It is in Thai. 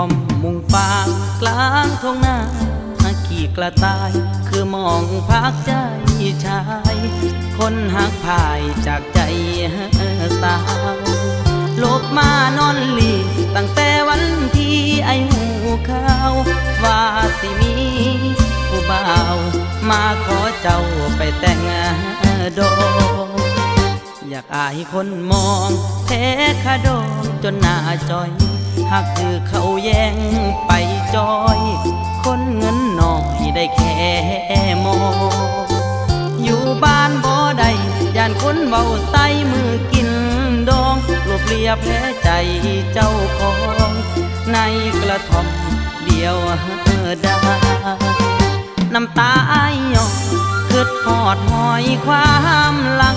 อมมุงปากกลางทงนาขี่กระต่าย คือมองพักใจชาย คนหักพายจากใจสาวลบมานอนหลีตั้งแต่วันที่ไอหูข้าว ว่าสิมีผู้บ่าว มาขอเจ้าไปแต่งดอกอยากอายคนมองแท้ขาดองจนหน้าจอย หากคือเขาแย่งไปจอย คนเงินน้อยได้แค่มอง อยู่บ้านบ่ได้ย่านคนเบาใส่มือกินดองรวบเรียบแผลใจเจ้าของ ในกระท่อมเดียวได้น้ำตาไอายยอคืดหอดหอยความหลัง